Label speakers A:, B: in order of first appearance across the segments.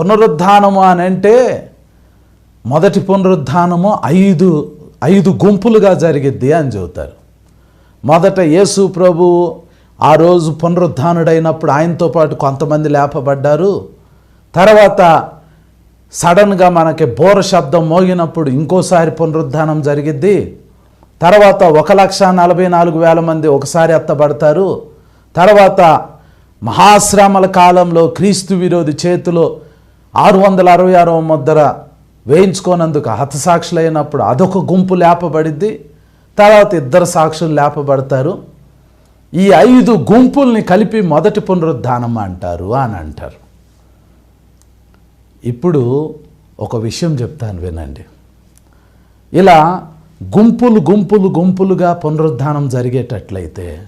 A: పునరుద్ధానము అని అంటే మొదటి పునరుద్ధానము ఐదు ఐదు గుంపులుగా జరిగిద్ది అని చెబుతారు. మొదట యేసు ప్రభు ఆ రోజు పునరుద్ధానుడైనప్పుడు ఆయనతో పాటు కొంతమంది లేపబడ్డారు. తర్వాత సడన్గా మనకి బోర శబ్దం మోగినప్పుడు ఇంకోసారి పునరుద్ధానం జరిగిద్ది. తర్వాత ఒక లక్ష నలభై నాలుగు వేల మంది ఒకసారి ఎత్తబడతారు. తర్వాత మహాశ్రమల కాలంలో క్రీస్తు విరోధి చేతిలో ఆరు వందల అరవై ఆరవ ముద్ర వేయించుకోనందుకు హతసాక్షులైనప్పుడు అదొక గుంపు లేపబడిద్ది. తర్వాత ఇద్దరు సాక్షులు లేపబడతారు. ఈ ఐదు గుంపుల్ని కలిపి మొదటి పునరుద్ధానం అంటారు అని అంటారు. ఇప్పుడు ఒక విషయం చెప్తాను వినండి. ఇలా గుంపులు గుంపులు గుంపులుగా పునరుద్ధానం జరిగేటట్లయితే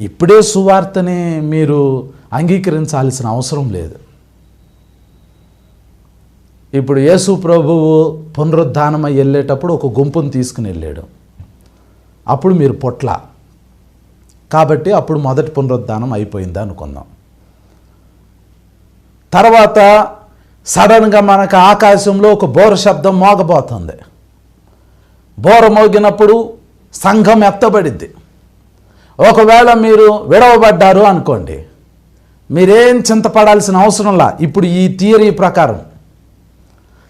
A: ఇప్పుడే సువార్తని మీరు అంగీకరించాల్సిన అవసరం లేదు. ఇప్పుడు యేసు ప్రభువు పునరుద్ధానమై వెళ్ళేటప్పుడు ఒక గుంపును తీసుకుని వెళ్ళాడు. అప్పుడు మీరు పొట్ల. కాబట్టి అప్పుడు మొదటి పునరుద్ధానం అయిపోయింది అనుకుందాం. తర్వాత సడన్గా మనకు ఆకాశంలో ఒక బోర శబ్దం మోగబోతుంది. బోర మోగినప్పుడు సంఘం ఎత్తబడిద్ది ఒకవేళ మీరు విడవబడ్డారు అనుకోండి మీరేం చింతపడాల్సిన అవసరంలా? ఇప్పుడు ఈ థియరీ ప్రకారం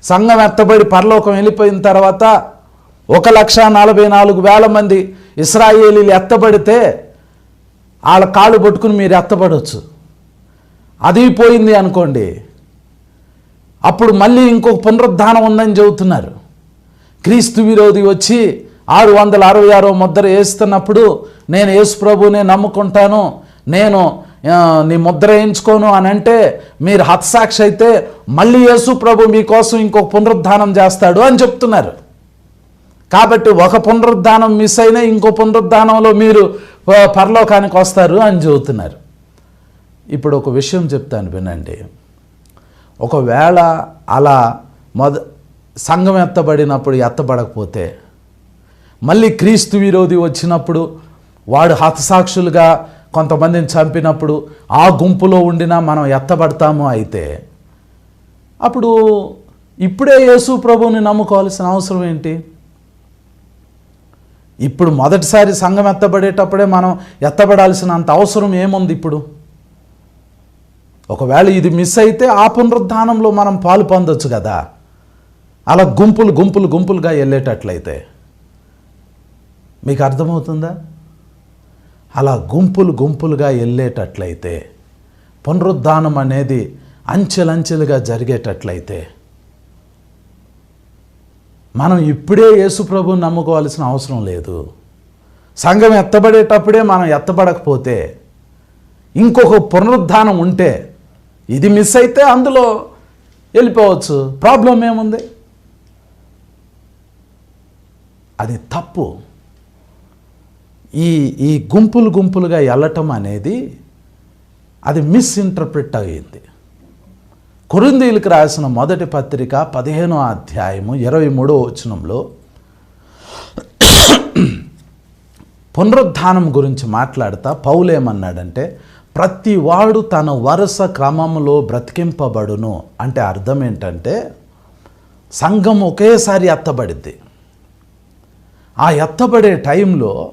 A: సంఘం ఎత్తబడి పరలోకం వెళ్ళిపోయిన తర్వాత ఒక లక్ష నలభై నాలుగు వేల మంది ఇస్రాయేలీలు ఎత్తబడితే వాళ్ళ కాళ్ళు పట్టుకుని మీరు ఎత్తబడవచ్చు అది పోయింది అనుకోండి. అప్పుడు మళ్ళీ ఇంకొక పునరుద్ధానం ఉందని చెబుతున్నారు. క్రీస్తు విరోధి వచ్చి ఆరు వందల అరవై ఆరో ముద్ర వేస్తున్నప్పుడు నేను యేసు ప్రభునే నమ్ముకుంటాను. నేను నీ ముద్ర వేయించుకోను అని అంటే మీరు హతసాక్షి అయితే మళ్ళీ యేసు ప్రభు మీకోసం ఇంకొక పునరుద్ధానం చేస్తాడు అని చెప్తున్నారు. కాబట్టి ఒక పునరుద్ధానం మిస్ అయినా ఇంకో పునరుద్ధానంలో మీరు పరలోకానికి వస్తారు అని చెబుతున్నారు. ఇప్పుడు ఒక విషయం చెప్తాను వినండి. ఒకవేళ అలా మొద సంఘం ఎత్తబడినప్పుడు ఎత్తబడకపోతే మళ్ళీ క్రీస్తు విరోధి వచ్చినప్పుడు వాడు హతసాక్షులుగా కొంతమందిని చంపినప్పుడు ఆ గుంపులో ఉండినా మనం ఎత్తబడతాము అయితే అప్పుడు ఇప్పుడే యేసు ప్రభువుని నమ్ముకోవాల్సిన అవసరం ఏంటి? ఇప్పుడు మొదటిసారి సంఘం ఎత్తబడేటప్పుడే మనం ఎత్తబడాల్సినంత అవసరం ఏముంది ఇప్పుడు? ఒకవేళ ఇది మిస్ అయితే ఆ పునరుద్ధానంలో మనం పాలు పొందొచ్చు కదా. అలా గుంపులు గుంపులు గుంపులుగా వెళ్ళేటట్లయితే మీకు అర్థమవుతుందా? అలా గుంపులు గుంపులుగా వెళ్ళేటట్లయితే పునరుద్ధానం అనేది అంచెలంచెలుగా జరిగేటట్లయితే మనం ఇప్పుడే యేసు నమ్ముకోవాల్సిన అవసరం లేదు. సంఘం ఎత్తబడేటప్పుడే మనం ఎత్తబడకపోతే ఇంకొక పునరుద్ధానం ఉంటే ఇది మిస్ అయితే అందులో వెళ్ళిపోవచ్చు. ప్రాబ్లం ఏముంది? అది తప్పు. ఈ ఈ గుంపులు గుంపులుగా వెళ్ళటం అనేది అది మిస్ఇంటర్ప్రిట్ అయ్యింది. కొరిందీలకు రాసిన మొదటి పత్రిక పదిహేనో అధ్యాయము ఇరవై మూడో వచనంలో పునరుద్ధానం గురించి మాట్లాడతా పౌలేమన్నాడంటే ప్రతి వాడు తన వరుస క్రమంలో బ్రతికింపబడును. అంటే అర్థం ఏంటంటే సంఘం ఒకేసారి ఎత్తబడిద్ది. ఆ ఎత్తబడే టైంలో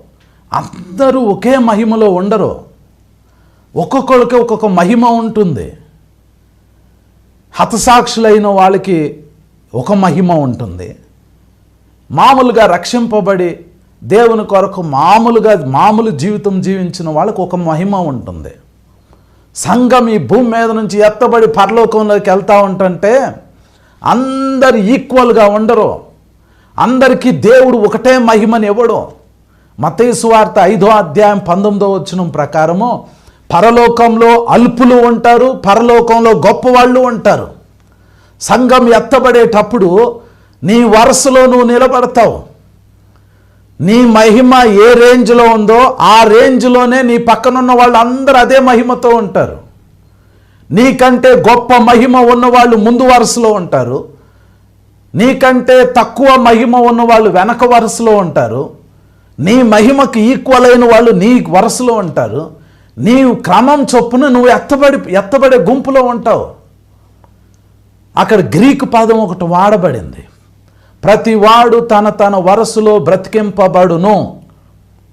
A: అందరూ ఒకే మహిమలో ఉండరు. ఒక్కొక్కరికి ఒక్కొక్క మహిమ ఉంటుంది. హతసాక్షులైన వాళ్ళకి ఒక మహిమ ఉంటుంది. మామూలుగా రక్షింపబడి దేవుని కొరకు మామూలుగా మామూలు జీవితం జీవించిన వాళ్ళకు ఒక మహిమ ఉంటుంది. సంఘం ఈ భూమి మీద నుంచి ఎత్తబడి పరలోకంలోకి వెళ్తూ ఉంటుంటే అందరు ఈక్వల్గా ఉండరు. అందరికీ దేవుడు ఒకటే మహిమని ఇవ్వడు. మతేసు వార్త ఐదో అధ్యాయం పంతొమ్మిదో వచ్చిన ప్రకారము పరలోకంలో అల్పులు ఉంటారు పరలోకంలో గొప్పవాళ్ళు ఉంటారు. సంఘం ఎత్తబడేటప్పుడు నీ వరుసలో నువ్వు నిలబడతావు. నీ మహిమ ఏ రేంజ్లో ఉందో ఆ రేంజ్లోనే నీ పక్కనున్న వాళ్ళందరూ అదే మహిమతో ఉంటారు. నీకంటే గొప్ప మహిమ ఉన్నవాళ్ళు ముందు వరుసలో ఉంటారు. నీకంటే తక్కువ మహిమ ఉన్నవాళ్ళు వెనక వరుసలో ఉంటారు. నీ మహిమకు ఈక్వల్ అయిన వాళ్ళు నీ వరసలో ఉంటారు. నీ క్రమం చొప్పున నువ్వు ఎత్తబడి ఎత్తబడే గుంపులో ఉంటావు. అక్కడ గ్రీకు పదం ఒకటి వాడబడింది. ప్రతివాడు తన తన వరసలో బ్రతికింపబడును.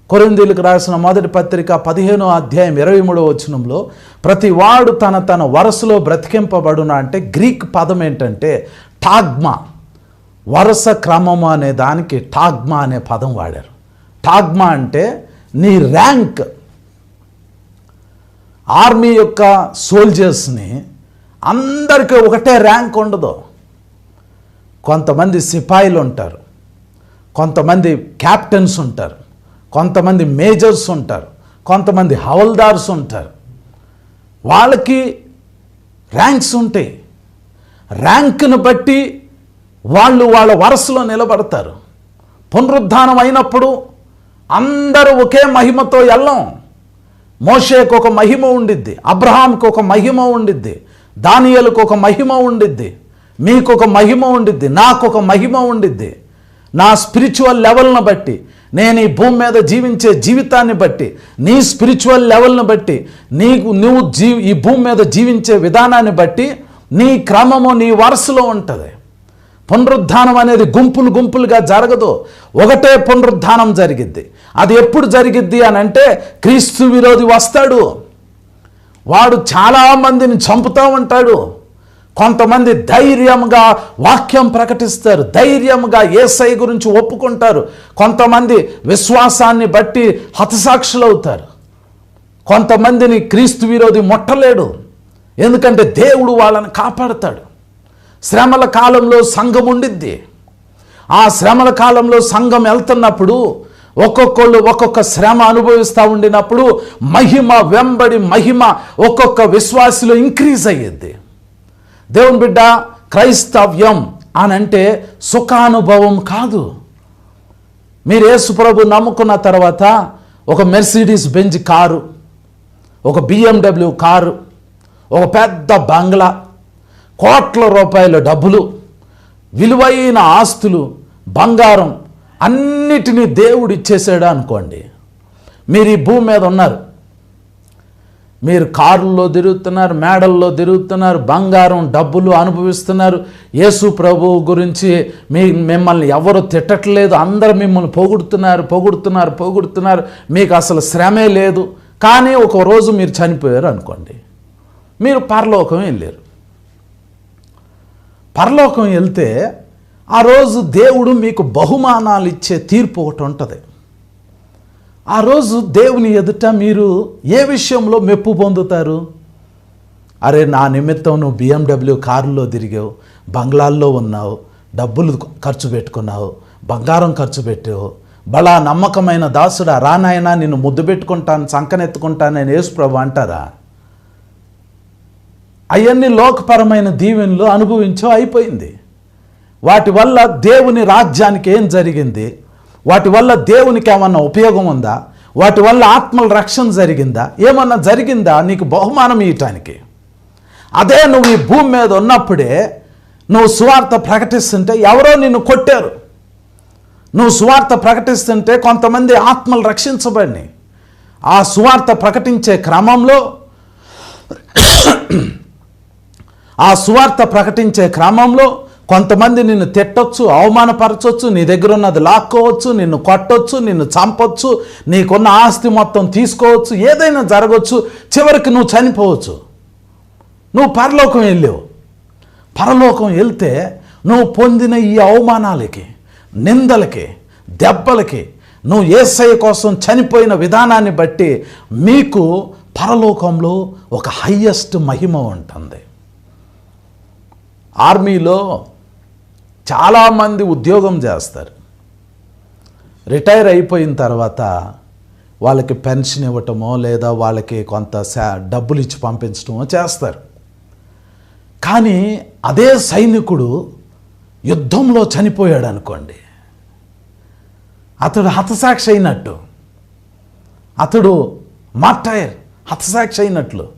A: కొరిందీలకు రాసిన మొదటి పత్రిక పదిహేనో అధ్యాయం ఇరవై మూడో వచనంలో ప్రతివాడు తన తన వరసలో బ్రతికింపబడును అంటే గ్రీక్ పదం ఏంటంటే టాగ్మా. వరుస క్రమము అనే దానికి టాగ్మా అనే పదం వాడారు. టాగ్మా అంటే నీ ర్యాంక్. ఆర్మీ యొక్క సోల్జర్స్ని అందరికీ ఒకటే ర్యాంక్ ఉండదు. కొంతమంది సిపాయిలు ఉంటారు. కొంతమంది క్యాప్టెన్స్ ఉంటారు. కొంతమంది మేజర్స్ ఉంటారు. కొంతమంది హవల్దార్స్ ఉంటారు. వాళ్ళకి ర్యాంక్స్ ఉంటాయి. ర్యాంక్ను బట్టి వాళ్ళు వాళ్ళ వరసలో నిలబడతారు. పునరుద్ధానం అయినప్పుడు అందరూ ఒకే మహిమతో వెళ్ళం మోషేకు ఒక మహిమ ఉండిద్ది అబ్రహాంకి ఒక మహిమ ఉండిద్ది దానియలకు ఒక మహిమ ఉండిద్ది మీకు ఒక మహిమ ఉండిద్ది నాకు ఒక మహిమ ఉండిద్ది. నా స్పిరిచువల్ లెవెల్ని బట్టి నేను ఈ భూమి మీద జీవించే జీవితాన్ని బట్టి నీ స్పిరిచువల్ లెవెల్ని బట్టి నీకు నువ్వు జీ ఈ భూమి మీద జీవించే విధానాన్ని బట్టి నీ క్రమము నీ వరుసలో ఉంటుంది. పునరుద్ధానం అనేది గుంపులు గుంపులుగా జరగదు. ఒకటే పునరుద్ధానం జరిగిద్ది. అది ఎప్పుడు జరిగిద్ది అని అంటే క్రీస్తు విరోధి వస్తాడు. వాడు చాలామందిని చంపుతూ ఉంటాడు. కొంతమంది ధైర్యంగా వాక్యం ప్రకటిస్తారు. ధైర్యంగా ఏసై గురించి ఒప్పుకుంటారు. కొంతమంది విశ్వాసాన్ని బట్టి హతసాక్షులవుతారు. కొంతమందిని క్రీస్తు విరోధి ముట్టలేడు. ఎందుకంటే దేవుడు వాళ్ళని కాపాడతాడు. శ్రమల కాలంలో సంఘం ఉండిద్ది. ఆ శ్రమల కాలంలో సంఘం వెళ్తున్నప్పుడు ఒక్కొక్కళ్ళు ఒక్కొక్క శ్రమ అనుభవిస్తూ ఉండినప్పుడు మహిమ వెంబడి మహిమ ఒక్కొక్క విశ్వాసిలో ఇంక్రీజ్ అయ్యేది దేవుని బిడ్డ క్రైస్తవ్యం అని అంటే సుఖానుభవం కాదు. మీరు యేసుప్రభు నమ్ముకున్న తర్వాత ఒక మెర్సిడీస్ బెంజ్ కారు ఒక బిఎండబ్ల్యూ కారు ఒక పెద్ద బంగ్లా కోట్ల రూపాయల డబ్బులు విలువైన ఆస్తులు బంగారం అన్నిటినీ దేవుడు ఇచ్చేసాడు అనుకోండి. మీరు ఈ భూమి మీద ఉన్నారు. మీరు కారుల్లో తిరుగుతున్నారు మేడల్లో తిరుగుతున్నారు బంగారం డబ్బులు అనుభవిస్తున్నారు. యేసు ప్రభు గురించి మీ మిమ్మల్ని ఎవరు తిట్టట్లేదు అందరు మిమ్మల్ని పొగుడుతున్నారు పొగుడుతున్నారు పొగుడుతున్నారు. మీకు అసలు శ్రమే లేదు. కానీ ఒక రోజు మీరు చనిపోయారు అనుకోండి. మీరు పరలోకం వెళ్ళారు. పరలోకం వెళ్తే ఆ రోజు దేవుడు మీకు బహుమానాలు ఇచ్చే తీర్పు ఒకటి ఉంటుంది. ఆ రోజు దేవుని ఎదుట మీరు ఏ విషయంలో మెప్పు పొందుతారు? అరే నా నిమిత్తం నువ్వు బిఎండబ్ల్యూ కారులో తిరిగావు బంగ్లాల్లో ఉన్నావు డబ్బులు ఖర్చు పెట్టుకున్నావు బంగారం ఖర్చు పెట్టావు బలా నమ్మకమైన దాసుడా రానాయనా నిన్ను ముద్దు పెట్టుకుంటాను సంకనెత్తుకుంటాను నేను యేసుప్రభు అంటారా? అవన్నీ లోకపరమైన దీవెనలు అనుభవించో అయిపోయింది. వాటి వల్ల దేవుని రాజ్యానికి ఏం జరిగింది? వాటి వల్ల దేవునికి ఏమన్నా ఉపయోగం ఉందా? వాటి వల్ల ఆత్మల రక్షణ జరిగిందా? ఏమన్నా జరిగిందా నీకు బహుమానం ఇవ్వటానికి అదే నువ్వు ఈ భూమి మీద ఉన్నప్పుడే నువ్వు సువార్త ప్రకటిస్తుంటే ఎవరో నిన్ను కొట్టారు. నువ్వు సువార్త ప్రకటిస్తుంటే కొంతమంది ఆత్మలు రక్షించబడినాయి. ఆ సువార్త ప్రకటించే క్రమంలో ఆ సువార్త ప్రకటించే క్రమంలో కొంతమంది నిన్ను తిట్టొచ్చు అవమానపరచొచ్చు నీ దగ్గర ఉన్నది లాక్కోవచ్చు నిన్ను కొట్టొచ్చు నిన్ను చంపొచ్చు నీకున్న ఆస్తి మొత్తం తీసుకోవచ్చు ఏదైనా జరగవచ్చు చివరికి నువ్వు చనిపోవచ్చు. నువ్వు పరలోకం వెళ్ళావు. పరలోకం వెళ్తే నువ్వు పొందిన ఈ అవమానాలకి నిందలకి దెబ్బలకి నువ్వు ఏసై కోసం చనిపోయిన విధానాన్ని బట్టి మీకు పరలోకంలో ఒక హయ్యెస్ట్ మహిమ ఉంటుంది. ఆర్మీలో చాలామంది ఉద్యోగం చేస్తారు. రిటైర్ అయిపోయిన తర్వాత వాళ్ళకి పెన్షన్ ఇవ్వటమో లేదా వాళ్ళకి కొంత డబ్బులు ఇచ్చి పంపించటమో చేస్తారు. కానీ అదే సైనికుడు యుద్ధంలో చనిపోయాడు అనుకోండి. అతడు హతసాక్షి అయినట్టు. అతడు మార్టైర్ హతసాక్షి అయినట్లు.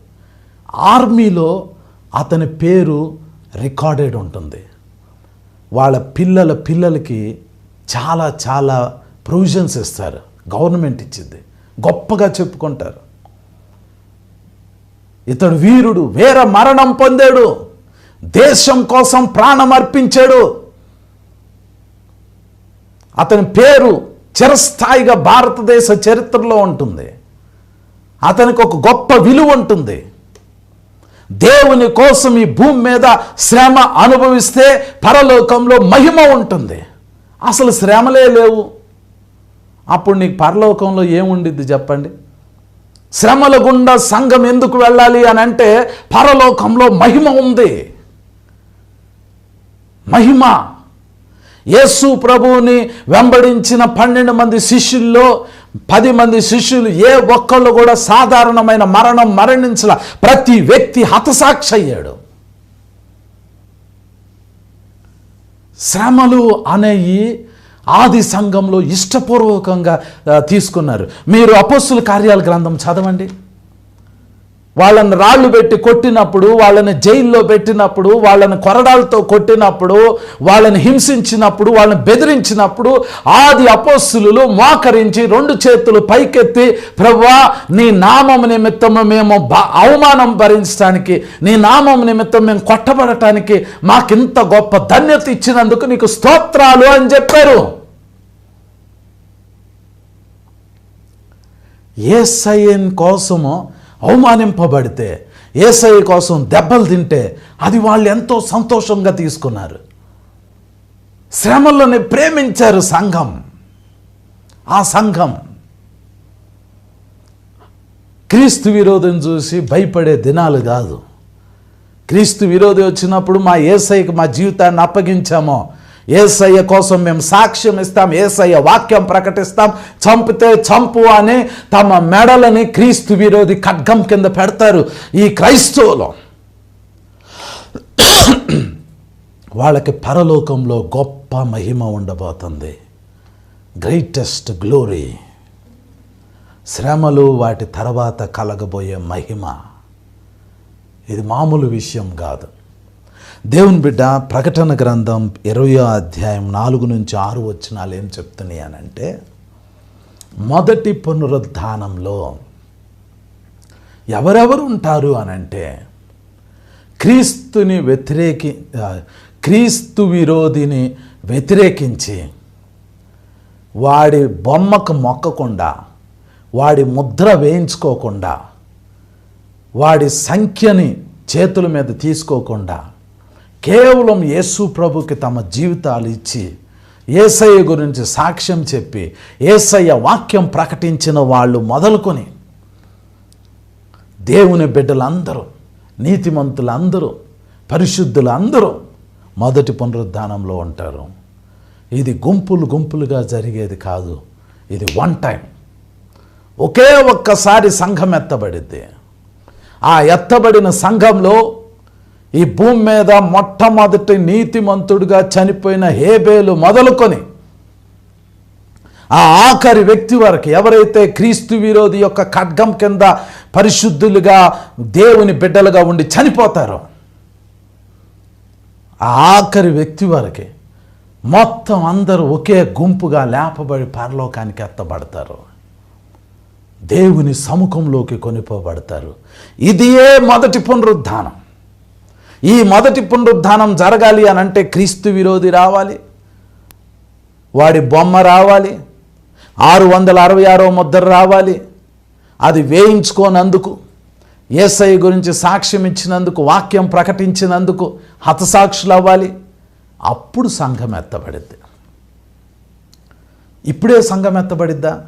A: ఆర్మీలో అతని పేరు రికార్డెడ్ ఉంటుంది. వాళ్ళ పిల్లల పిల్లలకి చాలా చాలా ప్రొవిజన్స్ ఇస్తారు. గవర్నమెంట్ ఇచ్చింది. గొప్పగా చెప్పుకుంటారు. ఇతడు వీరుడు వేర మరణం పొందాడు. దేశం కోసం ప్రాణం అర్పించాడు. అతని పేరు చిరస్థాయిగా భారతదేశ చరిత్రలో ఉంటుంది. అతనికి ఒక గొప్ప విలువ ఉంటుంది. దేవుని కోసం ఈ భూమి మీద శ్రమ అనుభవిస్తే పరలోకంలో మహిమ ఉంటుంది. అసలు శ్రమలే లేవు. అప్పుడు నీకు పరలోకంలో ఏముండిద్ది చెప్పండి? శ్రమల గుండా సంఘం ఎందుకు వెళ్ళాలి అని అంటే పరలోకంలో మహిమ ఉంది. మహిమ. యేసు ప్రభువుని వెంబడించిన పన్నెండు మంది శిష్యుల్లో పది మంది శిష్యులు ఏ ఒక్కళ్ళు కూడా సాధారణమైన మరణం మరణించల. ప్రతి వ్యక్తి హతసాక్షి అయ్యాడు శ్రమలు అనేవి ఆది సంఘంలో ఇష్టపూర్వకంగా తీసుకున్నారు. మీరు అపస్సుల కార్యాల గ్రంథం చదవండి. వాళ్ళని రాళ్ళు పెట్టి కొట్టినప్పుడు వాళ్ళని జైల్లో పెట్టినప్పుడు వాళ్ళని కొరడాలతో కొట్టినప్పుడు వాళ్ళని హింసించినప్పుడు వాళ్ళని బెదిరించినప్పుడు ఆది అపోస్తులు మోకరించి రెండు చేతులు పైకెత్తి ప్రవ్వా నీ నామం నిమిత్తము మేము బ- అవమానం భరించడానికి నీ నామం నిమిత్తం మేము కొట్టబడటానికి మాకింత గొప్ప ధన్యత ఇచ్చినందుకు నీకు స్తోత్రాలు అని చెప్పారు. ఏసఐన్ కోసము అవమానింపబడితే ఏసఐ కోసం దెబ్బలు తింటే అది వాళ్ళు ఎంతో సంతోషంగా తీసుకున్నారు. శ్రమల్లోనే ప్రేమించారు సంఘం. ఆ సంఘం క్రీస్తు విరోధం చూసి భయపడే దినాలు కాదు. క్రీస్తు విరోధి వచ్చినప్పుడు మా ఏసైకి మా జీవితాన్ని అప్పగించామో ఏసయ్య కోసం మేము సాక్ష్యం ఇస్తాం ఏసయ్య వాక్యం ప్రకటిస్తాం. చంపితే చంపు అని తమ మెడలని క్రీస్తు విరోధి ఖడ్గం కింద పెడతారు ఈ క్రైస్తవులు. వాళ్ళకి పరలోకంలో గొప్ప మహిమ ఉండబోతుంది. గ్రేటెస్ట్ గ్లోరీ శ్రమలు వాటి తర్వాత కలగబోయే మహిమ. ఇది మామూలు విషయం కాదు. దేవుని బిడ్డ ప్రకటన గ్రంథం ఇరవయో అధ్యాయం నాలుగు నుంచి ఆరు వచ్చినాలు ఏం చెప్తున్నాయి అని అంటే మొదటి పునరుద్ధానంలో ఎవరెవరు ఉంటారు అని అంటే క్రీస్తుని వ్యతిరేకి క్రీస్తు విరోధిని వ్యతిరేకించి వాడి బొమ్మకు మొక్కకుండా వాడి ముద్ర వేయించుకోకుండా వాడి సంఖ్యని చేతుల మీద తీసుకోకుండా కేవలం యేసు ప్రభుకి తమ జీవితాలు ఇచ్చి ఏసయ్య గురించి సాక్ష్యం చెప్పి ఏసయ్య వాక్యం ప్రకటించిన వాళ్ళు మొదలుకొని దేవుని బిడ్డలందరూ నీతిమంతులందరూ పరిశుద్ధులందరూ మొదటి పునరుద్ధానంలో ఉంటారు. ఇది గుంపులు గుంపులుగా జరిగేది కాదు. ఇది వన్ టైం ఒకే ఒక్కసారి సంఘం ఎత్తబడిద్ది. ఆ ఎత్తబడిన సంఘంలో ఈ భూమి మీద మొట్టమొదటి నీతిమంతుడిగా చనిపోయిన హేబేలు మొదలుకొని ఆ ఆఖరి వ్యక్తి వరకు ఎవరైతే క్రీస్తు విరోధి యొక్క ఖడ్గం కింద పరిశుద్ధులుగా దేవుని బిడ్డలుగా ఉండి చనిపోతారో ఆ ఆఖరి వ్యక్తి వరకే మొత్తం అందరూ ఒకే గుంపుగా లేపబడి పరలోకానికి ఎత్తబడతారు. దేవుని సముఖంలోకి కొనిపోబడతారు. ఇదియే మొదటి పునరుద్ధానం. ఈ మొదటి పునరుద్ధానం జరగాలి అని అంటే క్రీస్తు విరోధి రావాలి. వాడి బొమ్మ రావాలి. ఆరు వందల అరవై ఆరో ముద్ర రావాలి. అది వేయించుకోనందుకు ఏసఐ గురించి సాక్ష్యం ఇచ్చినందుకు వాక్యం ప్రకటించినందుకు హతసాక్షులు అవ్వాలి. అప్పుడు సంఘం ఎత్తబడిద్ది. ఇప్పుడే సంఘం ఎత్తబడిద్దా?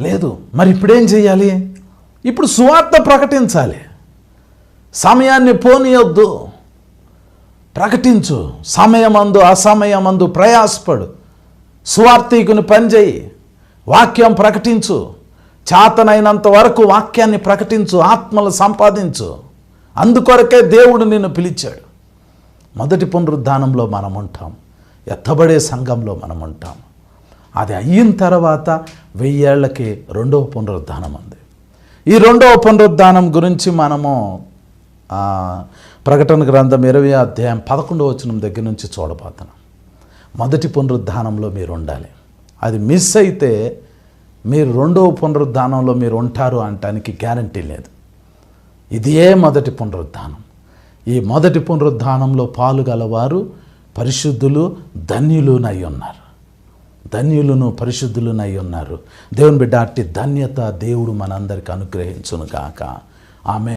A: లేదు. మరి ఇప్పుడేం చేయాలి? ఇప్పుడు సువార్త ప్రకటించాలి. సమయాన్ని పోనీయొద్దు. ప్రకటించు. సమయమందు అసమయమందు ప్రయాసపడు. సువార్థీకుని పనిచేయి. వాక్యం ప్రకటించు. చేతనైనంత వరకు వాక్యాన్ని ప్రకటించు. ఆత్మలు సంపాదించు. అందుకొరకే దేవుడు నిన్ను పిలిచాడు. మొదటి పునరుద్ధానంలో మనం ఉంటాం ఎత్తబడే సంఘంలో మనం ఉంటాం అది అయిన తర్వాత వెయ్యేళ్ళకి రెండవ పునరుద్ధానం ఉంది ఈ రెండవ పునరుద్ధానం గురించి మనము ప్రకటన గ్రంథం ఇరవై అధ్యాయం పదకొండవ వచనం దగ్గర నుంచి చూడబోతున్నాం. మొదటి పునరుద్ధానంలో మీరు ఉండాలి. అది మిస్ అయితే మీరు రెండవ పునరుద్ధానంలో మీరు ఉంటారు అనటానికి గ్యారంటీ లేదు. ఇదే మొదటి పునరుద్ధానం. ఈ మొదటి పునరుద్ధానంలో పాలుగలవారు పరిశుద్ధులు ధన్యులునై ఉన్నారు. ధన్యులను పరిశుద్ధులునై ఉన్నారు. దేవుని బిడ్డ అట్టి ధన్యత దేవుడు మనందరికి అనుగ్రహించును కాక ఆమె